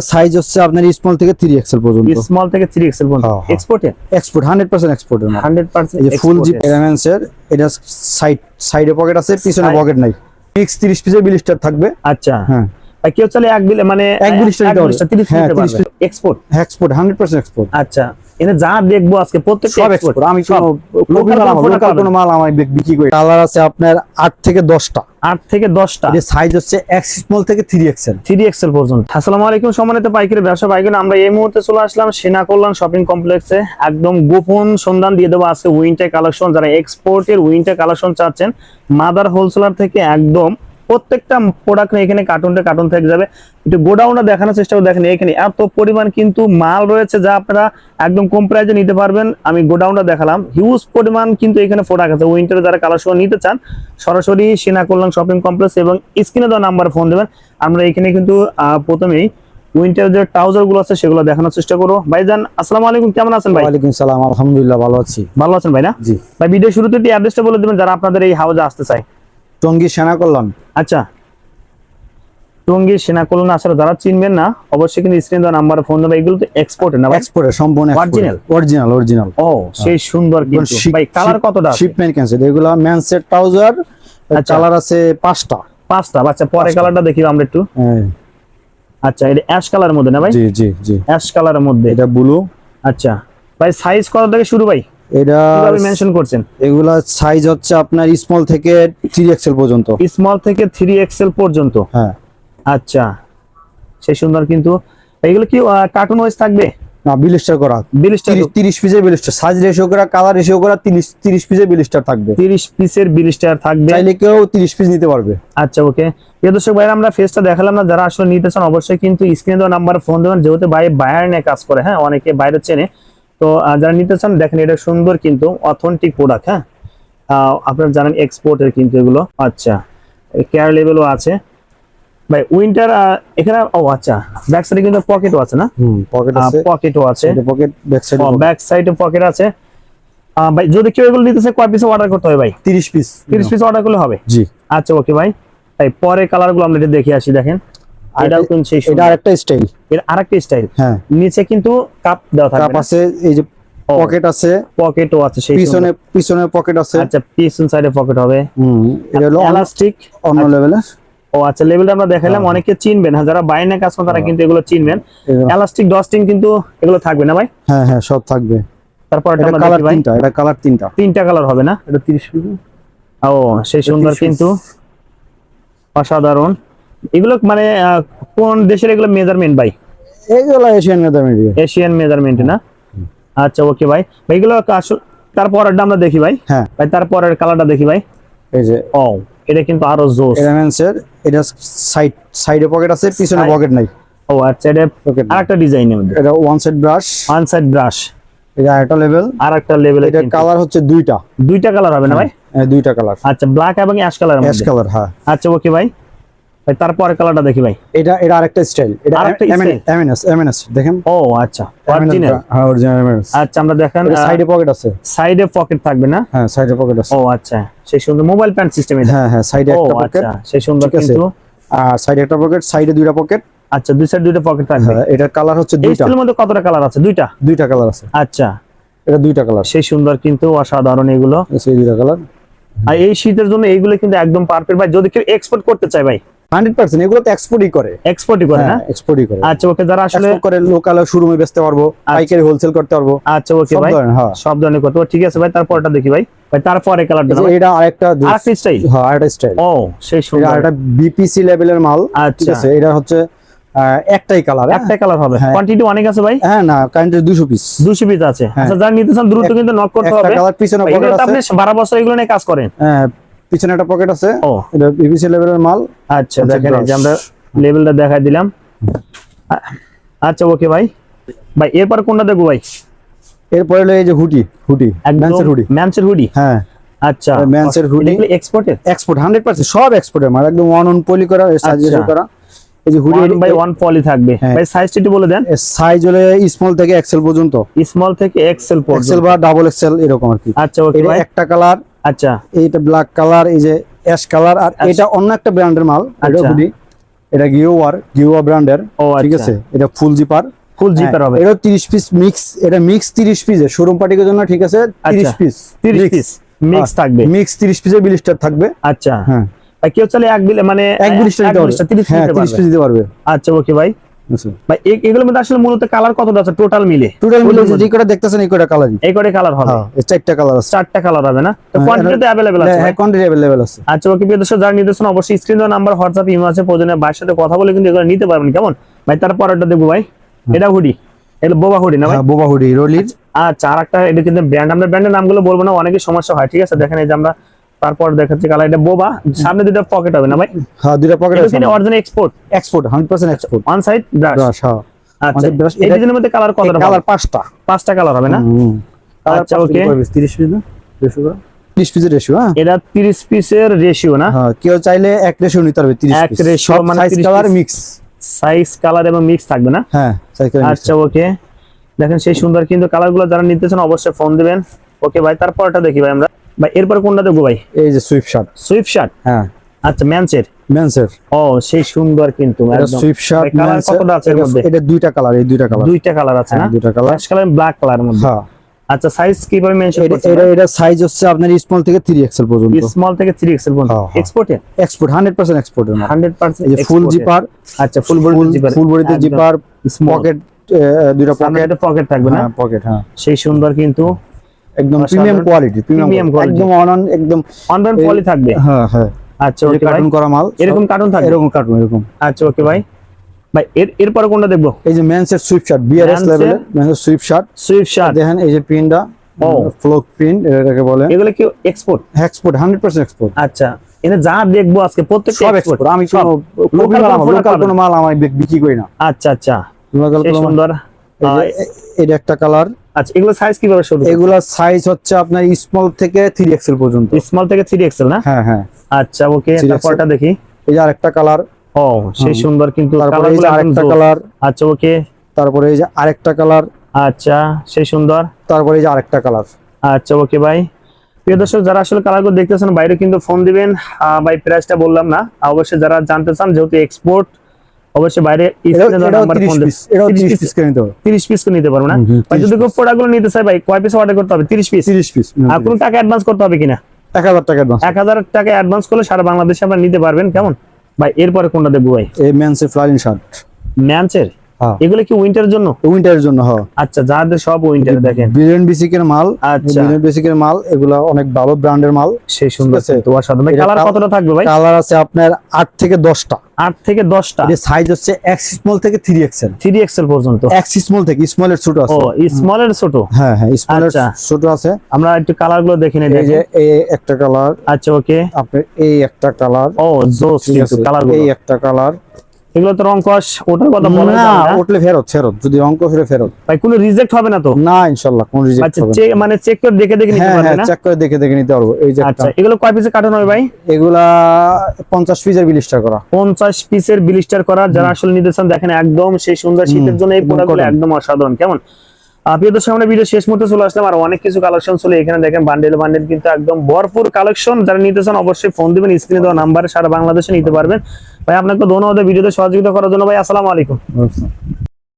Size হচ্ছে আপনার small থেকে থ্রি এক্সেল পর্যন্ত। স্মল থেকে থ্রি এক্সেল পর্যন্ত। এক্সপোর্টে এক্সপোর্ট হান্ড্রেড পার্সেন্ট এক্সপোর্টের মাল। হান্ড্রেড পার্সেন্ট এই ফুল জিপ এর। এটা সাইড সাইডে পকেট আছে পিছনে পকেট নাই। ফিক্স 30 পিসের বিলিস্টার থাকবে। আচ্ছা। হ্যাঁ। কেউ চাইলে এক বিলে মানে এক বিলিস্টার নিতে পারবে। তিরিশ হ্যাঁ, নিতে পারবে। এক্সপোর্ট এক্সপোর্ট 100% এক্সপোর্ট আচ্ছা এনে যা দেখব আজকে প্রত্যেকটা সব এক্সপোর্ট এক্সপোর্ট আমি সব। লোকাল কোনো লোকাল কোনো মাল আমি বিক্রি করি। কালার আছে আপনার 8 থেকে 10টা আট থেকে দশটা। এর সাইজ হচ্ছে এক্স স্মল থেকে 3 এক্সেল থ্রি এক্সেল পর্যন্ত। আসসালামু আলাইকুম সম্মানিত পাইকারি ব্যবসা পাইকারি আমরা এই মুহূর্তে চলে আসলাম সেনা কল্যাণ শপিং কমপ্লেক্সে। একদম গোপন সন্ধান দিয়ে দেবো আজকে উইন্টার কালেকশন যারা এক্সপোর্টের উইন্টার কালেকশন চাচ্ছেন মাদার হোলসেলার থেকে একদম প্রত্যেকটা প্রোডাক্ট নিয়ে এখানে কার্টুনটা কার্টুন থেকে যাবে। একটু গোডাউনটা দেখানোর চেষ্টা করে দেখেন এখানে এত পরিমাণ কিন্তু মাল রয়েছে যা আপনারা একদম কম প্রাইজে নিতে পারবেন। আমি গোডাউনটা দেখালাম। হিউজ পরিমাণ কিন্তু এখানে প্রোডাক্ট আছে। উইন্টারে যারা কালেকশন নিতে চান সরাসরি সেনা কল্যাণ শপিং কমপ্লেক্স এবং স্ক্রিনে দেওয়া নাম্বার ফোন দেবেন। আমরা এখানে কিন্তু প্রথমেই উইন্টার যে ট্রাউজারগুলো আছে সেগুলো দেখানোর চেষ্টা করব। ভাইজান আসসালামু আলাইকুম। কেমন আছেন ভাই? ওয়ালাইকুম সালাম। আলহামদুলিল্লাহ ভালো আছি। ভালো আছেন ভাই না? জি। ভাই ভিডিও শুরুতে অ্যাড্রেসটা বলে দেবেন যারা আপনাদের এই হাউজে আসতে চায়। টঙ্গী সেনা কল্যাণ। আচ্ছা। টঙ্গী সেনা কল্যাণ আসার যারা চিনবেন না অবশ্যই কিন্তু স্ক্রিন দেওয়া নাম্বারে ফোন দেবে এগুলো তো এক্সপোর্টের না ভাই? এক্সপোর্টের সম্পূর্ণ Original? অরিজিনাল অরিজিনাল ও সেই সুন্দর কিন্তু। ভাই কালার কতটা আছে? শিপমেন্ট ক্যান্সেল এগুলা ম্যানসেট ট্রাউজার। কালার আছে পাঁচটা। পাঁচটা? আচ্ছা পরে কালারটা দেখি আমরা একটু। হ্যাঁ, আচ্ছা এটা অ্যাশ কালারের মধ্যে না ভাই? জি জি জি। অ্যাশ কালারের মধ্যে। এটা ব্লু আচ্ছা। ভাই সাইজ কত থেকে শুরু ভাই? এটা মেনশন করছেন? এগুলা সাইজ হচ্ছে আপনার স্মল থেকে এক্সেল পর্যন্ত। স্মল থেকে এক্সেল পর্যন্ত? হ্যাঁ। আচ্ছা। সেই সুন্দর কিন্তু। এগুলো কি কার্টুন ওয়াইজ থাকবে? না বিলিস্টার করা। বিলিস্টার তিরিশ তিরিশ পিসের বিলিস্টার সাইজ রেশিও করা কালার রেশিও করা তিরিশ তিরিশ পিসের বিলিস্টার থাকবে। তিরিশ পিসের বিলিস্টার থাকবে। চাইলে কেউ তিরিশ পিস নিতে পারবে। আচ্ছা ওকে প্রিয় দর্শক ভাইরা আমরা ফেসটা দেখালাম না। যারা আসলে নিতে চান অবশ্যই কিন্তু স্ক্রিনে দেওয়া নাম্বার ফোন দেবেন। যেহেতু ভাই বায়ার নিয়ে কাজ করে হ্যাঁ অনেকে বাইরে চেনে। তো যারা নিতে চান দেখেন এটা সুন্দর কিন্তু অথেন্টিক প্রোডাক্ট হ্যাঁ? আপনারা জানেন এক্সপোর্টের কিন্তু এগুলো। আচ্ছা কেয়ার লেভেলও আছে। ভাই উইন্টার এখানে ও আচ্ছা ব্যাক সাইডে কিন্তু পকেটও আছে না? পকেট আছে। পকেটও আছে। পকেট ব্যাক সাইড ব্যাক সাইডে পকেট আছে। ভাই যদি কেউ এগুলো নিতে চায় কয় পিস অর্ডার করতে হবে ভাই? তিরিশ পিস তিরিশ পিস অর্ডার করলে হবে? জি। আচ্ছা ওকে ভাই। তাই পরে কালারগুলো আমরা এটা দেখে আসি দেখেন। এটাও কিন্তু সেই এটা আরেকটা স্টাইল এর আরেকটা স্টাইল হ্যাঁ। নিচে কিন্তু কাপ দেওয়া কাপ আছে এই যে পকেট আছে। পকেটও আছে সেই পিছনে পিছনে পকেট আছে। আচ্ছা পিছন সাইডে পকেট হবে। হুম এটা হলো অন্য- এলাস্টিক অন্য লেভেলের ও আচ্ছা লেভেলটা আমরা দেখালাম। অনেকে চিনবেন হ্যাঁ যারা বাইরে কাজ করেন তারা কিন্তু এগুলো চিনবেন। এলাস্টিক ডস্টিং কিন্তু এগুলো থাকবে না ভাই? হ্যাঁ হ্যাঁ সব থাকবে। তারপর এটা কালার তিনটা এটা কালার তিনটা। তিনটা কালার হবে না? এটা তিরিশ পিস ও সেই সুন্দর কিন্তু অসাধারণ। এগুলো মানে কোন দেশের এগুলো মেজারমেন্ট ভাই? এইগুলো এশিয়ান মেজারমেন্ট এশিয়ান মেজারমেন্ট না? আচ্ছা ওকে ভাই। ভাই এগুলো আসল তারপরেরটা আমরা দেখি ভাই। হ্যাঁ। ভাই তারপরের কালারটা দেখি ভাই। এই যে ও এটা কিন্তু আরও জোস এটা এলিমেন্টসের এটা সাইড সাইডে পকেট আছে পিছনে পকেট নাই। ও আচ্ছা এটা পকেট আরেকটা ডিজাইনের মধ্যে। এটা one side brush one side brush এটা আরেকটা লেভেল আরেকটা লেভেল এটা কালার হচ্ছে দুইটা। দুইটা কালার হবে না ভাই? হ্যাঁ, দুইটা কালার আচ্ছা ব্ল্যাক এবং অ্যাশ কালার অ্যাশ কালার হ্যাঁ। আচ্ছা ওকে ভাই। ভাই তারপরের কালারটা দেখি ভাই। এটা এটা আরেকটা স্টাইল এটা আরেকটা? এমএনএস এমএনএস দেখেন। ও আচ্ছা অরিজিনাল হ্যাঁ অরিজিনাল এমএনএস আচ্ছা আমরা দেখেন সাইডে পকেট আছে। সাইডে পকেট থাকবে না? হ্যাঁ সাইডে পকেট আছে। ও আচ্ছা সেই সুন্দর মোবাইল প্যান্ট সিস্টেম এটা। হ্যাঁ হ্যাঁ সাইডে একটা পকেট আচ্ছা সেই সুন্দর কিন্তু আর সাইডে একটা পকেট সাইডে দুইটা পকেট আচ্ছা দুই সাইড দুইটা পকেট থাকবে। হ্যাঁ এটার কালার হচ্ছে দুইটা। স্টিলের মধ্যে কতটা কালার আছে? দুইটা? দুইটা কালার আছে। আচ্ছা। এটা দুইটা কালার সেই সুন্দর কিন্তু অসাধারণ এগুলো। সেই দুইটা কালার আর এই শীতের জন্য এইগুলো কিন্তু একদম পারফেক্ট ভাই যদি কেউ এক্সপোর্ট করতে চায় ভাই হান্ড্রেড পার্সেন্ট এগুলো তো এক্সপোর্টই করে। এক্সপোর্টই করে না? হ্যাঁ এক্সপোর্টই করে। আচ্ছা ওকে যারা আসলে Export করে লোকাল শোরুমে বেচতে পারব পাইকারি হোলসেল করতে পারব। আচ্ছা ওকে ভাই। হ্যাঁ। সব ধরনের করতে ঠিক আছে ভাই তারপরটা দেখি ভাই। ভাই তারপরে কালারটা এই এটা আরেকটা আরেকটা স্টাইল হ্যাঁ আরেকটা স্টাইল ও সেই সুন্দর। আরেকটা বিপিসি লেভেলের মাল ঠিক আচ্ছা। আছে? এটা হচ্ছে একটাই কালার একটা কালার হবে। হ্যাঁ। কোয়ান্টিটি অনেক আছে ভাই? হ্যাঁ না পিস পিস আছে। আচ্ছা যারা নিতে চান দ্রুত কিন্তু নক করতে হবে। কালার পিছনে পকেট আছে। আপনি বারো বছর এগুলো নিয়ে কাজ করেন। হ্যাঁ পিছনে একটা পকেট আছে। ও। এটা বিপিসি লেভেলের মাল। আচ্ছা দেখেন এই যে আমরা লেভেলটা দেখাই দিলাম। আচ্ছা ওকে ভাই। ভাই এরপর কোনটা দেখব ভাই? এরপরে হলো এই যে হুডি হুডি ম্যান্সের হুডি। ম্যানসের হুডি? হ্যাঁ। আচ্ছা। এটা হুডি। hoodie। এক্সপোর্টের এক্সপোর্ট হান্ড্রেড পার্সেন্ট সব এক্সপোর্টের মাল। একদম ওয়ান অন পলি করা সাজেশন আচ্ছা। করা। এই যে hoodie one by one poly থাকবে। হ্যাঁ। ভাই সাইজটা একটু বলে দেন। সাইজ হলে স্মল থেকে এক্সেল পর্যন্ত। স্মল থেকে এক্সেল পর্যন্ত এক্সেল বা ডাবল এক্সেল এরকম আর কি। আচ্ছা ওকে ভাই। একটা কালার আচ্ছা। এইটা ব্ল্যাক কালার এই যে অ্যাশ কালার আর এটা অন্য একটা ব্র্যান্ডের মাল এটা আচ্ছা। হুডি এটা গিওয়ার গিওয়া ব্র্যান্ডের ও ঠিক আচ্ছা। আছে? এটা ফুল জিপার ফুল জিপার হবে। এটা 30 পিস মিক্স এটা মিক্স 30 পিসের শোরুম পার্টির জন্য ঠিক আছে? 30 পিস 30 পিস মিক্স থাকবে। মিক্স 30 পিসের বিলিস্টার থাকবে। আচ্ছা। হ্যাঁ। কেউ চলে এক বিলে মানে এক বিলিস্টার দিতে পারবে। 30 হ্যাঁ নিতে 30 পারবে। পিস দিতে পারবে। আচ্ছা ওকে ভাই আচ্ছা ভাই এ- এগুলোর মধ্যে আসলে মূলত কালার কতটা আছে টোটাল মিলে টোটাল মিলে যে কটা দেখতেছেন এই কটা কালারই এই করে কালার হবে হ্যাঁ এই চারটা কালার আছে চারটা কালার হবে না তো হ্যাঁ, কোয়ান্টিটিতে अवेलेबल আছে হ্যাঁ ভাই? কোয়ান্টিটি अवेलेबल আছে আচ্ছা ওকে প্রিয় দর্শক যারা নিতেছেন অবশ্যই স্ক্রিন দেওয়া নাম্বার হোয়াটসঅ্যাপ ইমেল আছে প্রয়োজনে ভাইয়ের সাথে কথা বলে কিন্তু এগুলো নিতে পারবেন কেমন ভাই তারপর এটা দেখবো ভাই এটা হুডি এটা বোবা হুডি না ভাই হ্যাঁ বোবা হুডি রোলির আচ্ছা আর একটা এটা কিন্তু ব্র্যান্ড আমরা ব্র্যান্ডের নামগুলো বলবো না অনেকের সমস্যা হয় ঠিক আছে দেখেন এই যে আমরা তারপর দেখাচ্ছি কালার এটা বোবা সামনে দুটো পকেট হবে না ভাই? হ্যাঁ দুইটা পকেট এটা আছে কিন্তু original export export 100% export one side brush হ্যাঁ। আচ্ছা এই এটা- ডিজাইনের মধ্যে কালার কতটা কালার পাঁচটা। পাঁচটা কালার হবে না? আচ্ছা ওকে 30 পিস না? 30 পিসের রেশিও হ্যাঁ। এটা 30 পিসের রেশিও না? হ্যাঁ কেউ চাইলে এক রেশিও নিতে পারবে 30 এক পিস ratio সব মানে size colour mix size colour এবং মিক্স থাকবে না? হ্যাঁ সাইজ কালার আচ্ছা ওকে দেখেন সেই সুন্দর কিন্তু কালারগুলো যারা নিতেছেন অবশ্যই ফোন দিবেন। ওকে ভাই তারপরটা দেখি ভাই আমরা। ভাই এরপর কোনটা দেখব ভাই? এই যে সুইফট শার্ট সুইফট শার্ট হ্যাঁ। আচ্ছা ম্যানসের মেন্সের ও সেই সুন্দর কিন্তু এটা একদম। শার্ট কালার কতটা আছে এর মধ্যে? এটা দুইটা কালার এই দুইটা কালার দুইটা কালার আছে না? হ্যাঁ দুইটা colour ash colour black colour মধ্যে। হ্যাঁ। আচ্ছা সাইজ কীভাবে মেনশন এটা করছেন এটা এটা সাইজ হচ্ছে আপনার স্মল থেকে 3 এক্সেল পর্যন্ত। স্মল থেকে 3 এক্সেল পর্যন্ত। হ্যাঁ, হ্যাঁ। এক্সপোর্টে এক্সপোর্ট 100% এক্সপোর্টের মাল 100% এই যে ফুল জিপার আচ্ছা ফুল বডি জিপার ফুল বডিতে জিপার পকেট দুইটা পকেট পকেট থাকবে না? হ্যাঁ পকেট হ্যাঁ। সেই সুন্দর কিন্তু একদম প্রিমিয়াম কোয়ালিটি প্রিমিয়াম। একদম অনন একদম অনলাইন পলি থাকবে? হ্যাঁ হ্যাঁ। আচ্ছা ওকে কার্টুন করা মাল এরকম কার্টুন থাকবে? এরকম কার্টুন এরকম। আচ্ছা ওকে ভাই। ভাই এর এরপরে কোনটা দেখব? এই যে মেন্সের সুইফট শার্ট বিআরএস এর- লেভেলের মেন্সের সুইফট শার্ট সুইফট শার্ট দেখেন এই যে প্রিন্টটা ও। ফ্লোক প্রিন্ট এটাকে বলে। এগুলো কি এক্সপোর্ট এক্সপোর্ট 100% এক্সপোর্ট আচ্ছা এনে যা দেখব আজকে প্রত্যেক সব এক্সপোর্ট আমি কোনো লোকাল কোনো মাল আমি বিক্রি করি না। আচ্ছা আচ্ছা। লোকাল কোনো সুন্দর। এটা একটা কালার আচ্ছা এগুলো সাইজ কীভাবে শুরু এগুলা সাইজ হচ্ছে আপনার স্মল থেকে 3 এক্সেল পর্যন্ত। স্মল থেকে 3 এক্সেল না? হ্যাঁ হ্যাঁ। আচ্ছা ওকে তারপরটা দেখি। এই যে আরেকটা কালার ও সেই সুন্দর কিন্তু তারপরে এই যে আরেকটা কালার আচ্ছা ওকে তারপরে এই যে আরেকটা কালার আচ্ছা সেই সুন্দর। তারপরে এই যে আরেকটা কালার আচ্ছা ওকে ভাই প্রিয় দর্শক যারা আসলে কালারগুলো দেখতেছেন বাইরে কিন্তু ফোন দিবেন। ভাই প্রাইসটা বললাম না। অবশ্যই যারা জানতে চান যেহেতু এক্সপোর্ট অবশ্যই বাইরে এটাও screen এ দেওয়া এটাও number 30 ফোন পিস এটাও 30 30 piece- পিস করে নিতে হবে 30 পিস করে নিতে পারব না? হুম, হুম, ভাই 30 যদি কেউ প্রোডাক্টগুলো নিতে চাই ভাই কয় পিস অর্ডার করতে হবে? 30 পিস 30 পিস আর কোনো টাকা অ্যাডভান্স করতে হবে কিনা? 1000 টাকা অ্যাডভান্স এক হাজার টাকা অ্যাডভান্স করলে সারা বাংলাদেশে আপনারা নিতে পারবেন কেমন? ভাই এরপরে কোনটা দেখব ভাই? এই ফ্লারিং শার্ট ম্যানচের হ্যাঁ এগুলো কি উইন্টার জন্য? উইন্টারের জন্য হ্যাঁ। আচ্ছা যাদের সব উইন্টার দেখেন। বিলিয়ন বেসিকের মাল আচ্ছা। বিলিয়ন বেসিকের মাল এগুলো অনেক ভালো ব্র্যান্ডের মাল। সেই সুন্দর আছে। অসাধারণ। ভাই কালার কতটা থাকবে ভাই? কালার আছে আপনার 8 থেকে 10টা আট থেকে দশটা? এর সাইজ হচ্ছে এক্স স্মল থেকে 3 এক্সেল থ্রি এক্সেল পর্যন্ত? এক্স স্মল থেকে স্মলের ছোট ও স্মলের ছোট? হ্যাঁ হ্যাঁ স্মলের আচ্ছা। ছোট আছে। আমরা একটু কালারগুলো দেখে নিই এই যে এই একটা কালার আচ্ছা ওকে আপনার এই একটা কালার ও জোস কিন্তু কালার এই একটা কালার এগুলো তো রং ওটার কথা বলা না ফেরত ফেরত। যদি ফেরত। ভাই কোনো রিজেক্ট হবে না তো? না ইনশাআল্লাহ কোন রিজেক্ট আচ্ছা হবে। চেক মানে চেক করে দেখে দেখে নিতে হ্যাঁ পারবে হ্যাঁ না? চেক করে দেখে দেখে নিতে পারব। এই যে আচ্ছা এগুলো কয় পিসে কার্টন হবে ভাই? এগুলা 50 পিসের বিলিস্টার করা। পঞ্চাশ পিসের বিলিস্টার করা যারা আসলে নিতে চান দেখেন একদম সেই সুন্দর শীতের জন্য এই প্রোডাক্টগুলো একদম অসাধারণ কেমন? প্রিয় দর্শক আমরা ভিডিও শেষ মুহূর্তে চলে আসলাম আর অনেক কিছু কালেকশন চলে। এখানে দেখেন বান্ডেল বান্ডেল কিন্তু একদম ভরপুর কালেকশন যারা নিতে চান অবশ্যই ফোন দিবেন স্ক্রিনে দেওয়া নাম্বার সারা বাংলাদেশে নিতে পারবেন। ভাই আপনাকে ধন্যবাদ ভিডিওতে সহযোগিতা করার জন্য ভাই আসসালামু আলাইকুম।